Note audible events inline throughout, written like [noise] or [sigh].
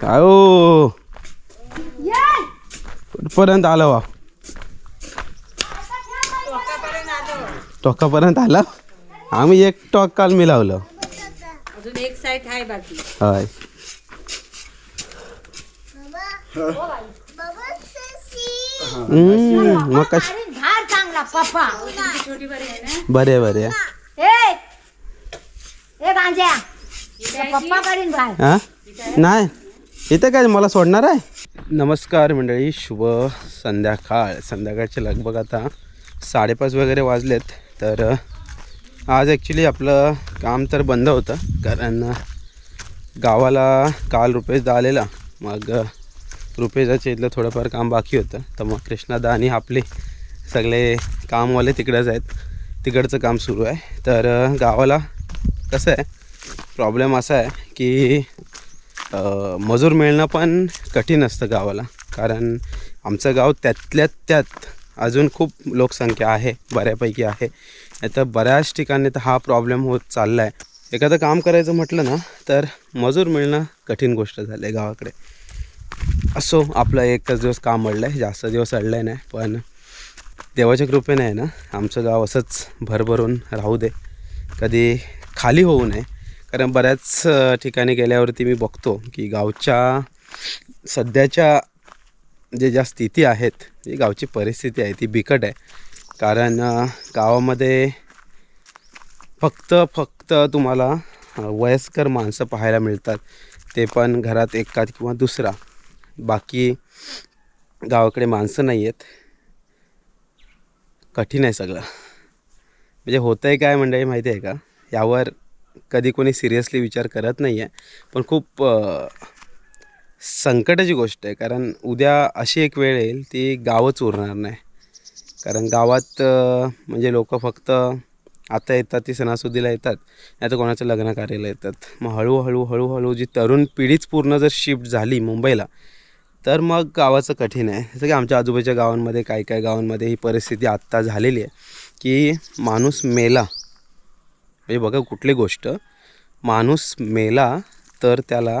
काय हो? कुठपर्यंत आलं वा? टोकापर्यंत आला. आम्ही एक टॉक काल मी लावलं अजून एक साईड आहे बाकी. हय. मग कश झाड चांगला पप्पा. छोटी बरी आहे ना? बरे बरे. ए ए गांज्या पप्पा करीन बाय हा? नाही. इथं काय मला सोडणार आहे? नमस्कार मंडळी शुभ संध्याकाळ. संध्याकाळचे लगभग आता साडेपाच वगैरे वाजलेत. तर आज ॲक्च्युली आपलं काम तर बंद होतं कारण गावाला काल रुपेशदा आलेला. मग रुपेशाच्या रुपेशदाच्या इथलं थोडंफार काम बाकी होतं. तर मग कृष्णादा आणि आपले सगळे कामवाले तिकडंच आहेत. तिकडचं काम सुरू आहे. तर गावाला कसं आहे? प्रॉब्लेम असा आहे की मजूर मिळणं पण कठीण असतं गावाला. कारण आमचं गाव त्यातल्या त्यात अजून खूप लोकसंख्या आहे बऱ्यापैकी आहे. नाही तर बऱ्याच ठिकाणी तर हा प्रॉब्लेम होत चालला आहे एखादं काम करायचं म्हटलं ना तर मजूर मिळणं कठीण गोष्ट झाली आहे गावाकडे. असो आपलं एकच दिवस काम अडलं आहे जास्त दिवस अडलं आहे नाही पण देवाच्या कृपेने आहे ना आमचं गाव असंच भरभरून राहू दे. कधी खाली होऊ नये. कारण बऱ्याच ठिकाणी गेल्यावरती मी बघतो की गावच्या सध्याच्या जे ज्या स्थिती आहेत जी गावची परिस्थिती आहे ती बिकट आहे. कारण गावामध्ये फक्त फक्त तुम्हाला वयस्कर माणसं पाहायला मिळतात. ते पण घरात एकात किंवा दुसरा. बाकी गावाकडे माणसं नाही आहेत कठीण आहे सगळं. म्हणजे होतं आहे काय मंडळी माहिती आहे का? यावर कधी कोणी सिरियसली विचार करत नाही आहे पण खूप संकटाची गोष्ट आहे. कारण उद्या अशी एक वेळ येईल ती गावच उरणार नाही. कारण गावात म्हणजे लोक फक्त आता येतात ती सणासुदीला येतात नाही तर कोणाचं लग्न कार्याला येतात. मग हळूहळू हळूहळू जी तरुण पिढीच पूर्ण जर शिफ्ट झाली मुंबईला तर मग गावाचं कठीण आहे. जसं की आमच्या आजूबाजूच्या गावांमध्ये काही काही गावांमध्ये ही परिस्थिती आत्ता झालेली आहे की माणूस मेला. म्हणजे बघा कुठली गोष्ट. माणूस मेला तर त्याला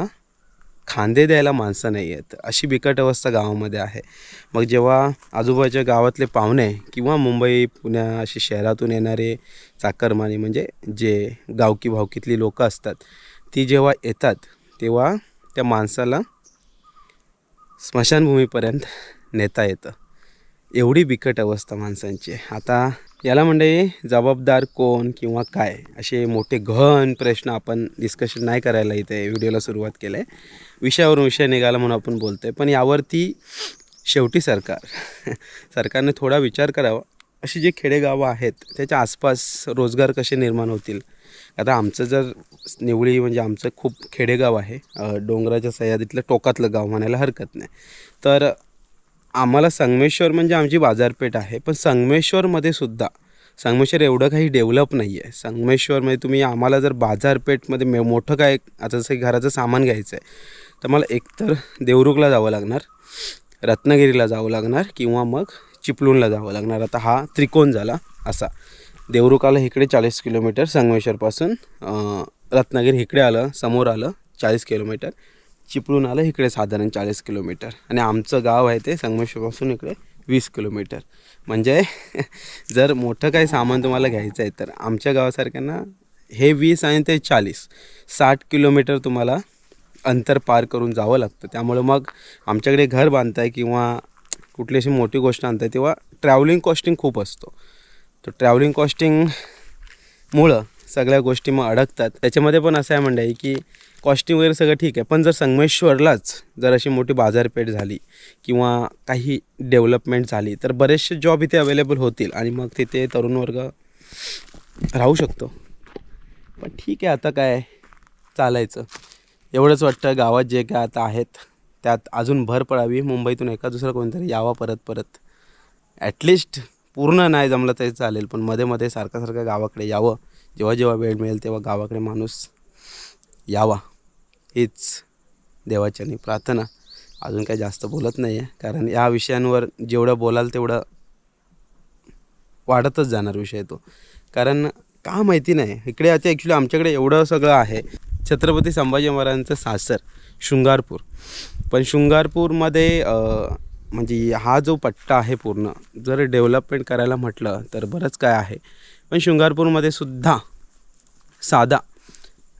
खांदे द्यायला माणसं नाही आहेत. अशी बिकट अवस्था गावामध्ये आहे. मग जेव्हा आजूबाजूच्या गावातले पाहुणे किंवा मुंबई पुण्या अशी शहरातून येणारे चाकरमाने म्हणजे जे गावकी भावकीतली लोकं असतात ती जेव्हा येतात तेव्हा त्या माणसाला स्मशानभूमीपर्यंत नेता येतं. एवढी बिकट अवस्था माणसांची आहे. आता याला म्हणजे जबाबदार कोण किंवा काय असे मोठे गहन प्रश्न आपण डिस्कशन नाही करायला इथे व्हिडिओला सुरुवात केलं आहे विषयावरून विषय निघाला म्हणून आपण बोलतो आहे पण यावरती शेवटी सरकार. [laughs] सरकारने थोडा विचार करावा. अशी जी खेडेगावं आहेत त्याच्या आसपास रोजगार कसे निर्माण होतील? आता आमचं जर निवळी म्हणजे आमचं खूप खेडेगाव आहे. डोंगराच्या सह्यादीतलं टोकातलं गाव म्हणायला हरकत नाही. तर आम्हाला संगमेश्वर म्हणजे आमची बाजारपेठ आहे पण संगमेश्वरमध्ये सुद्धा संगमेश्वर एवढं काही डेव्हलप नाही आहे. संगमेश्वरमध्ये तुम्ही आम्हाला जर बाजारपेठमध्ये मे मोठं काय आता जसं घराचं सामान घ्यायचं आहे तर मला एकतर देवरुखला जावं लागणार रत्नागिरीला जावं लागणार किंवा मग चिपळूणला जावं लागणार. आता हा त्रिकोण झाला असा. देवरुखाला इकडे चाळीस किलोमीटर संगमेश्वरपासून रत्नागिरी इकडे आलं समोर आलं चाळीस किलोमीटर. चिपळून आलं इकडे साधारण चाळीस किलोमीटर. आणि आमचं गाव आहे ते संगमेश्वरपासून इकडे वीस किलोमीटर. म्हणजे [laughs] जर मोठं काही सामान तुम्हाला घ्यायचं आहे तर आमच्या गावासारख्यांना हे वीस आणि ते चाळीस साठ किलोमीटर तुम्हाला अंतर पार करून जावं लागतं. त्यामुळं मग आमच्याकडे घर बांधताय किंवा कुठली अशी मोठी गोष्ट आणताय तेव्हा ट्रॅव्हलिंग कॉस्टिंग खूप असतो. तर ट्रॅव्हलिंग कॉस्टिंगमुळं सगळ्या गोष्टी मग अडकतात. त्याच्यामध्ये पण असं आहे मंडळी की कॉस्टिंग वगैरे सगळं ठीक आहे. पण जर संगमेश्वरलाच जर अशी मोठी बाजारपेठ झाली किंवा काही डेव्हलपमेंट झाली तर बरेचसे जॉब इथे अवेलेबल होतील आणि मग तिथे तरुण वर्ग राहू शकतो. पण ठीक आहे आता काय चालायचं. एवढंच वाटतं गावात जे काय आता आहेत त्यात अजून भर पडावी. मुंबईतून एका दुसरं कोणतरी यावा परत परत. ॲटलिस्ट पूर्ण नाही जमलं तरी चालेल पण मध्ये मध्ये सारखं सारखं गावाकडे यावं. जेव्हा जेव्हा वेळ मिळेल तेव्हा गावाकडे माणूस यावा हीच देवाच्यानी प्रार्थना. अजून काही जास्त बोलत नाही आहे कारण या विषयांवर जेवढं बोलाल तेवढं वाढतच जाणार विषय तो. कारण का माहिती नाही इकडे आता ॲक्च्युली आमच्याकडे एवढं सगळं आहे. छत्रपती संभाजी महाराजांचं सासर शृंगारपूर. पण शृंगारपूरमध्ये म्हणजे हा जो पट्टा आहे पूर्ण जर डेव्हलपमेंट करायला म्हटलं तर बरंच काय आहे. पण शृंगारपूरमध्ये सुद्धा साधा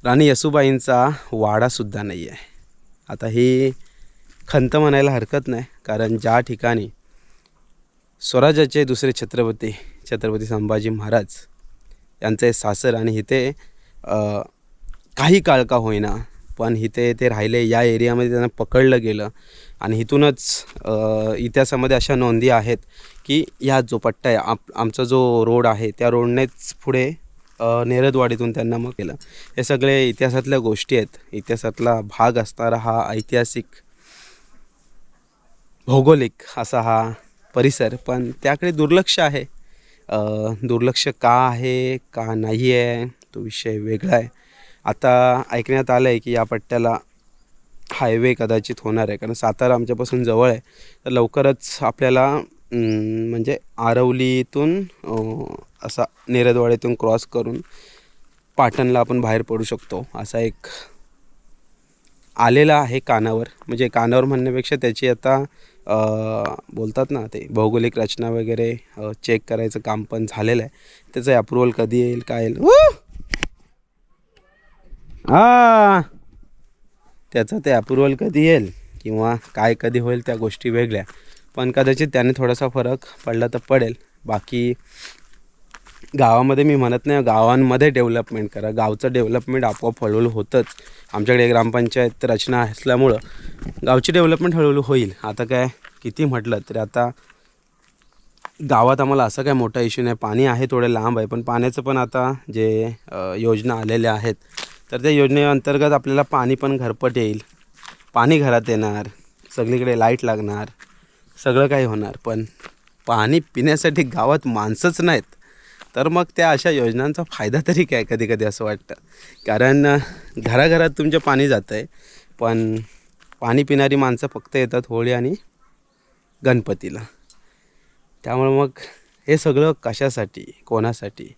राणी यसुबाईंचा वाडासुद्धा नाही आहे. आता ही खंत म्हणायला हरकत नाही कारण ज्या ठिकाणी स्वराज्याचे दुसरे छत्रपती छत्रपती संभाजी महाराज यांचे सासर आणि इथे काही काळ का होईना पण इथे ते राहिले या एरियामध्ये त्यांना पकडलं गेलं आणि इथूनच इतिहासामध्ये अशा नोंदी आहेत की या जो पट्टा आहे आप आमचा जो रोड आहे त्या रोडनेच पुढे नेरदवाडीतून त्यांना मग केलं. हे सगळे इतिहासातल्या गोष्टी आहेत. इतिहासातला भाग असणारा हा ऐतिहासिक भौगोलिक असा हा परिसर. पण त्याकडे दुर्लक्ष आहे. दुर्लक्ष का आहे का नाही आहे तो विषय वेगळा आहे. आता ऐकण्यात आलं आहे की या पट्ट्याला हायवे कदाचित होणार आहे. कारण सातारा आमच्यापासून जवळ आहे. तर लवकरच आपल्याला म्हणजे आरवलीतून असा नेरदवाड्यातून क्रॉस करून पाटणला आपण बाहेर पडू शकतो असा एक आलेला आहे कानावर. म्हणजे कानावर म्हणण्यापेक्षा त्याची आता बोलतात ना ते भौगोलिक रचना वगैरे चेक करायचं काम पण झालेलं आहे. त्याचं अप्रुव्हल कधी येईल काय येईल? त्याचं ते अप्रुव्हल कधी येईल किंवा काय कधी होईल त्या गोष्टी वेगळ्या. पण कदाचित त्याने थोडासा फरक पडला तर पडेल. बाकी गावामध्ये मी म्हणत नाही गावांमध्ये डेव्हलपमेंट करा. गावचं डेव्हलपमेंट आपोआप हळूहळू होतंच. आमच्याकडे ग्रामपंचायत रचना असल्यामुळं गावची डेव्हलपमेंट हळूहळू होईल. आता काय किती म्हटलं तरी आता गावात आम्हाला असं काय मोठा इश्यू नाही. पाणी आहे थोडे लांब आहे पण पाण्याचं पण आता जे योजना आलेल्या आहेत तर त्या योजनेअंतर्गत आपल्याला पाणी पण घरपट येईल. पाणी घरात येणार सगळीकडे लाइट लागणार सगळं काही होणार पण पाणी पिण्यासाठी गावात माणसंच नाहीत. तर मग त्या अशा योजनांचा फायदा तरी काय कधी कधी असं वाटतं? कारण घराघरात तुमचं पाणी जातं आहे पण पाणी पिणारी माणसं फक्त येतात होळी आणि गणपतीला. त्यामुळे मग हे सगळं कशासाठी कोणासाठी?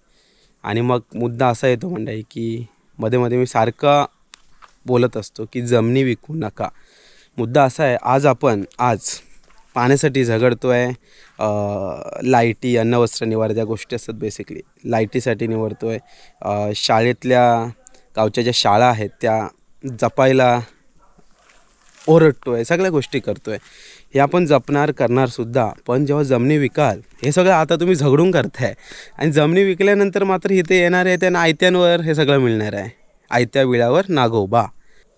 आणि मग मुद्दा असा येतो मंडळी की मध्ये मध्ये मी सारखा बोलत असतो की जमिनी विकू नका. मुद्दा असा आहे आज आपण आज पाण्यासाठी झगडतो आहे लाईटी अन्न वस्त्र निवारा ज्या गोष्टी असतात बेसिकली लाईटीसाठी निवडतो आहे शाळेतल्या गावच्या ज्या शाळा आहेत त्या जपायला ओरडतो आहे सगळ्या गोष्टी करतो आहे हे आपण जपणार करणारसुद्धा पण जेव्हा जमिनी विकाल हे सगळं आता तुम्ही झगडून करताय. आणि जमिनी विकल्यानंतर मात्र इथे येणार आहे त्यांना आयत्यांवर हे सगळं मिळणार आहे. आयत्या विळावर नागोबा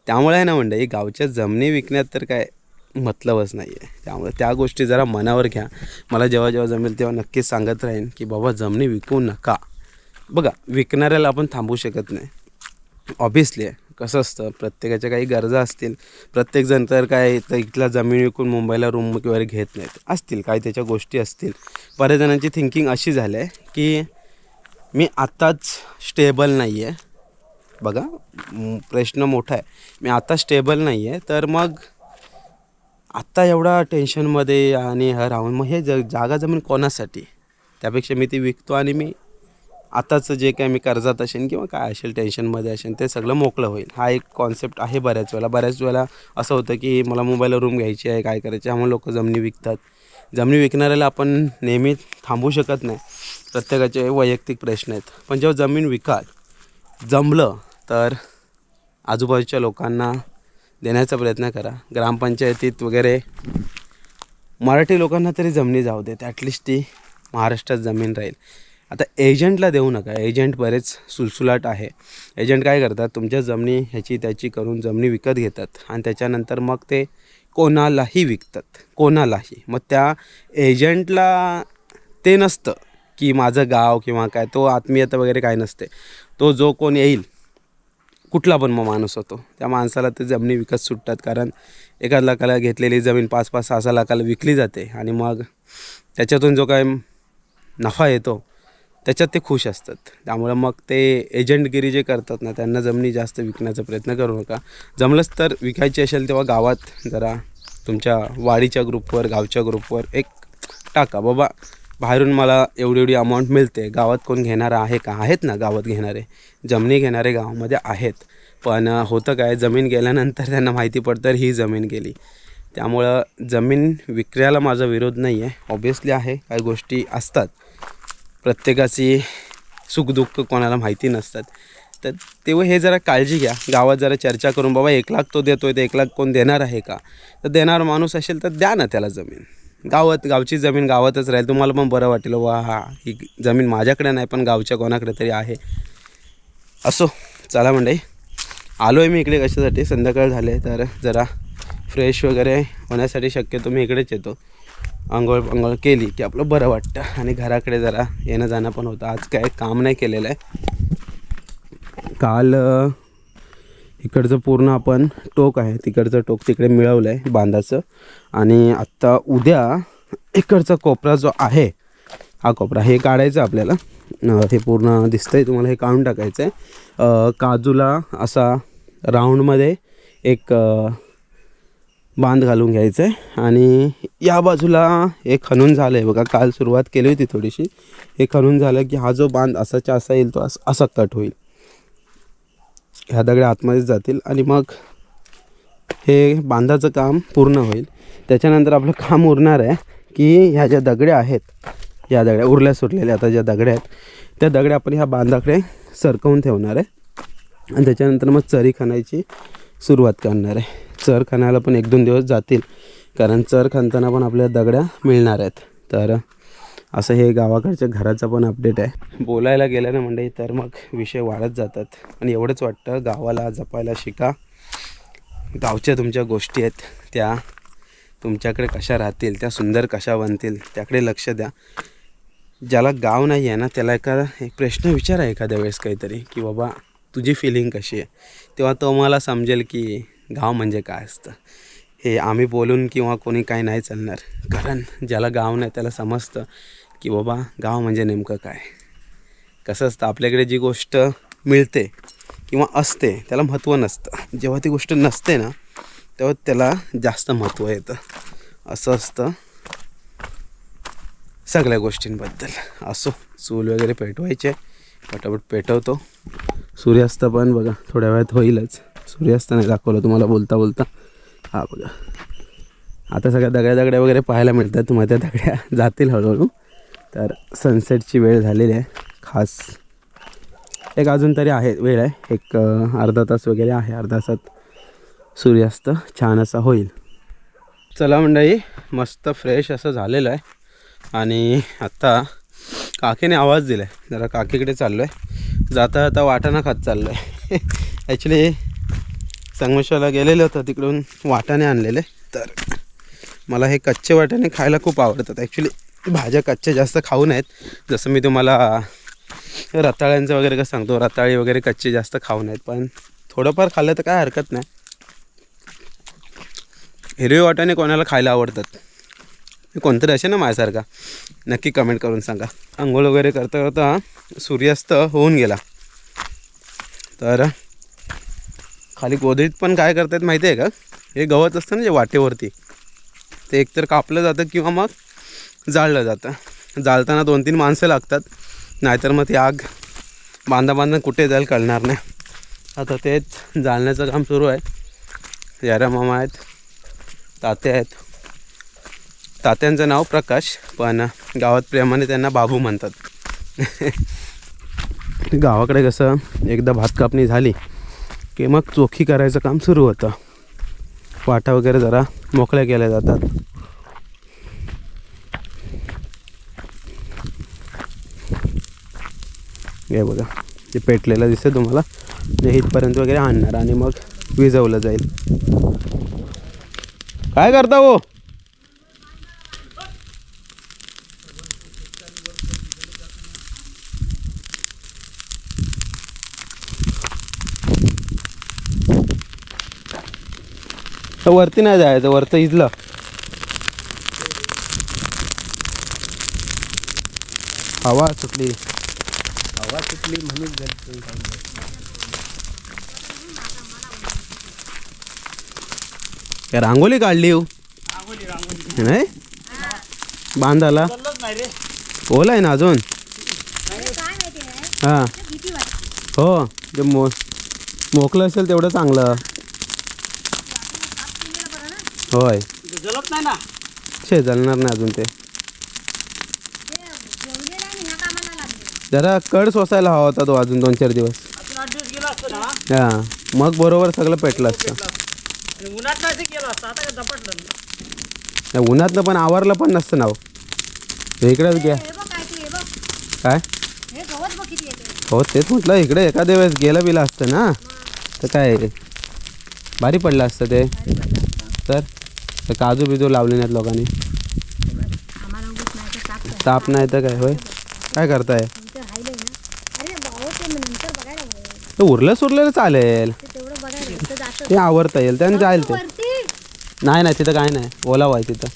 त्यामुळे आहे ना मंडळी गावच्या जमिनी विकण्यात तर काय मतलबच नाही आहे त्यामुळे त्या गोष्टी जरा मनावर घ्या. मला जेव्हा जेव्हा जमेल तेव्हा नक्कीच सांगत राहीन की बाबा जमिनी विकू नका. बघा विकणाऱ्याला आपण थांबवू शकत नाही. ऑब्विसली आहे. कसं असतं प्रत्येकाच्या काही गरजा असतील. प्रत्येकजण तर काय तर इथला जमीन विकून मुंबईला रूम वगैरे घेत नाहीत. असतील काही त्याच्या गोष्टी असतील. बऱ्याच जणांची थिंकिंग अशी झाली आहे की मी आत्ताच स्टेबल नाही आहे बघा प्रश्न मोठा आहे. मी आता स्टेबल नाही आहे तर मग आत्ता एवढा टेन्शनमध्ये आणि ह राहून मग हे ज जागा जमीन कोणासाठी? त्यापेक्षा मी ती विकतो आणि मी आताचं जे काय मी कर्जात असेल किंवा काय असेल टेन्शनमध्ये असेल ते सगळं मोकळं होईल. हा एक कॉन्सेप्ट आहे बऱ्याच वेळेला. बऱ्याच वेळेला असं होतं की मला मोबाईलवर रूम घ्यायची आहे काय करायची आहे, त्यामुळे लोक जमिनी विकतात. जमिनी विकणाऱ्याला आपण नेहमी थांबू शकत नाही. प्रत्येकाचे वैयक्तिक प्रश्न आहेत. पण जेव्हा जमीन विकाल जमलं तर आजूबाजूच्या लोकांना देण्याचा प्रयत्न करा. ग्रामपंचायतीत वगैरे मराठी लोकांना तरी जमिनी जाऊ देत. ॲटलिस्ट ती महाराष्ट्रात जमीन राहील. आता एजंटला देऊ नका. एजंट बरेच सुलसुलाट आहे. एजंट काय करतात? तुमच्या जमिनी ह्याची त्याची करून जमिनी विकत घेतात. आणि त्याच्यानंतर मग ते कोणालाही विकतात. कोणालाही. मग त्या एजंटला ते नसतं की माझं गाव किंवा काय. तो आत्मीयता वगैरे काय नसते. तो जो कोण येईल कुठला पण मग माणूस होतो. त्या माणसाला ते जमिनी विकत सुटतात. कारण एका लाखाला घेतलेली जमीन पाच पाच सहा सहा लाखाला विकली जाते. आणि मग त्याच्यातून जो काय नफा येतो त्याच्यात ते खुश असतात. त्यामुळं मग ते एजंटगिरी जे करतात ना त्यांना जमिनी जास्त विकण्याचा प्रयत्न करू नका. जमलंच तर विकायची असेल तेव्हा गावात जरा तुमच्या वाडीच्या ग्रुपवर गावच्या ग्रुपवर एक टाका. बाबा बाहेरून मला एवढी एवढी अमाऊंट मिळते. गावात कोण घेणारा आहे का? आहेत ना गावात घेणारे. जमिनी घेणारे गावामध्ये आहेत. पण होतं काय? जमीन गेल्यानंतर त्यांना माहिती पडतं ही जमीन गेली. त्यामुळं जमीन विक्र्याला माझा विरोध नाही आहे ऑब्वियसली आहे. काही गोष्टी असतात. प्रत्येकाची सुखदुःख कोणाला माहिती नसतात. तर तेव्हा हे जरा काळजी घ्या. गावात जरा चर्चा करून बाबा एक लाख तो देतो आहे तर एक लाख कोण देणार आहे का? तर देणार माणूस असेल तर द्या ना त्याला जमीन. गावात गावची जमीन गावातच राहील. तुम्हाला पण बरं वाटेल. वा हा ही जमीन माझ्याकडे नाही पण गावच्या कोणाकडे तरी आहे. असो चला मंडई आलो आहे मी इकडे कशासाठी? संध्याकाळ झाले तर जरा फ्रेश वगैरे होण्यासाठी शक्यतो मी इकडेच येतो. आंघोळ पंघोळ केली की आपलं बरं वाटतं. आणि घराकडे जरा येणं जाणं पण होतं. आज काय काम नाही केलेलं आहे. काल इकडचं पूर्ण आपण टोक आहे. तिकडचं टोक तिकडे मिळवलं आहे बांधाचं. आणि आत्ता उद्या इकडचा कोपरा जो आहे हा कोपरा हे काढायचं आपल्याला. हे पूर्ण दिसतंय तुम्हाला हे काढून टाकायचं आहे काजूला असा राऊंडमध्ये एक बांध घालून घ्यायचं आहे आणि या बाजूला हे खणून झालं आहे बघा काल सुरुवात केली होती थोडीशी. हे खणून झालं की हा जो बांध असाच्या असा येईल तो असा कट होईल. ह्या दगड्या आतमध्येच जातील. आणि मग हे बांधाचं काम पूर्ण होईल. त्याच्यानंतर आपलं काम उरणार आहे की ह्या ज्या दगड्या आहेत या दगड्या उरल्या सुरलेल्या आता ज्या दगड्या आहेत त्या दगड्या आपण ह्या बांधाकडे सरकवून ठेवणार आहे. आणि त्याच्यानंतर मग चरी खणायची सुरुवात करणार आहे. चर खणायला पण एक दोन दिवस जातील कारण चर खणताना पण आपल्या दगड्या मिळणार आहेत. तर असं हे गावाकडच्या घराचं पण अपडेट आहे. बोलायला गेलं ना म्हणजे तर मग विषय वाढत जातात. आणि एवढंच वाटतं गावाला जपायला शिका. गावच्या तुमच्या गोष्टी आहेत त्या तुमच्याकडे कशा राहतील त्या सुंदर कशा बनतील त्याकडे लक्ष द्या. ज्याला गाव नाही आहे ना त्याला एखादा एक प्रश्न विचारा एखाद्या वेळेस काहीतरी की बाबा तुझी फिलिंग कशी आहे? तेव्हा तो मला समजेल की गाव म्हणजे काय असतं. हे आम्ही बोलून किंवा कोणी काही नाही चालणार. कारण ज्याला गाव नाही त्याला समजतं की बाबा गाव म्हणजे नेमकं काय? कसं असतं आपल्याकडे जी गोष्ट मिळते किंवा असते त्याला महत्त्व नसतं. जेव्हा ती गोष्ट नसते ना तेव्हा त्याला जास्त महत्त्व येतं. असं असतं सगळ्या गोष्टींबद्दल. असो चूल वगैरे पेटवायचे पटापट पेटवतो. सूर्यास्त पण बघा थोड्या वेळात होईलच. सूर्यास्त नाही दाखवलं तुम्हाला बोलता बोलता. हा बघा. आता सगळ्या दगड्या दगड्या वगैरे पाहायला मिळतात. तुम्हाला त्या दगड्या जातील हळूहळू. तर सनसेटची वेळ झालेली आहे. खास एक अजून तरी आहे वेळ आहे. एक अर्धा तास वगैरे आहे अर्धा तासात सूर्यास्त छान असा होईल. चला मंडळी मस्त फ्रेश असं झालेलं आहे. आणि आत्ता काकीने आवाज दिला आहे जरा काकीकडे चाललो आहे जाता जाता वाटाणा खात चाललो आहे ॲक्च्युली संगमेश्वरला गेलेलं होतं तिकडून वाटाणे आणलेले. तर मला हे कच्चे वाटाणे खायला खूप आवडतात. ॲक्च्युली भाज्या कच्च्या जास्त खाऊ नयेत. जसं मी तुम्हाला रताळ्यांचं वगैरे कसं सांगतो रताळी वगैरे कच्चे जास्त खाऊ नयेत पण थोडंफार खाल्लं तर काय हरकत नाही. हिरवे वाटाणे कोणाला खायला आवडतात? कोणतरी असे ना माझ्यासारखा. नक्की कमेंट करून सांगा. आंघोळ वगैरे करता करता सूर्यास्त होऊन गेला. तर खाली गोदरीत पण काय करतात माहिती आहे का? हे गवत असतं ना जे वाटेवरती ते एकतर कापलं जातं किंवा मग जाळलं जातं. जाळताना दोन तीन माणसं लागतात. नाहीतर मग ती आग बांधा बांधा कुठे जाईल कळणार नाही. आता तेच जाळण्याचं काम सुरू आहे. यारा मामा आहेत तात्या आहेत. तात्यांचं नाव प्रकाश पण गावात प्रेमाने त्यांना बाबू म्हणतात. [laughs] गावाकडे कसं एकदा भात कापणी झाली की मग चोखी करायचं काम सुरू होतं. वाटा वगैरे जरा मोकळ्या केल्या जातात. हे बघा ते पेटलेलं दिसतं तुम्हाला ते इथपर्यंत वगैरे आणणार आणि मग विजवलं जाईल. काय करता हो? तर वरती नाही जायचं वरचं इजलं. हवा सुटली. सुटली म्हणून काय रांगोली काढली हो? नाही? बांधाला? ओला आहे ना अजून? हां. हो ते मो मोकलं असेल तेवढं चांगलं. होय. जलत नाही ना? शे जळणार नाही अजून ते. जरा कड सोसायला हवा होता तो अजून दोन चार दिवस. अजून आठ दिवस गेला असतो ना? हा मग बरोबर सगळं पेटलं असतं. आणि उन्हात नाही ते गेलं असतं आता काय झपटलं त्या उन्हातनं पण आवरलं पण नसतं नाव इकडेच घ्या हे बघ काय ते हे बघ. काय? हे गवत बघ किती येते हो तेच म्हटलं इकडे एखाद्या वेळेस गेलं बिलं असतं ना. तर काय भारी पडलं असतं ते. तर तर काजू बिजू लावले नाहीत लोकांनी. आम्हाला उगत नाही तर टाक ताप नाही तर काय होय? काय करताय तुमचं राहिलंय ना अरे भाऊ ते नंतर बघायला हवं ते उरलं सुरलेलं चालेल. ते तेवढं बघायला इथं जातं. ते आवरता येईल त्यानं जाईल ते. नाही नाही तिथं काय नाही. ओलाव आहे तिथं.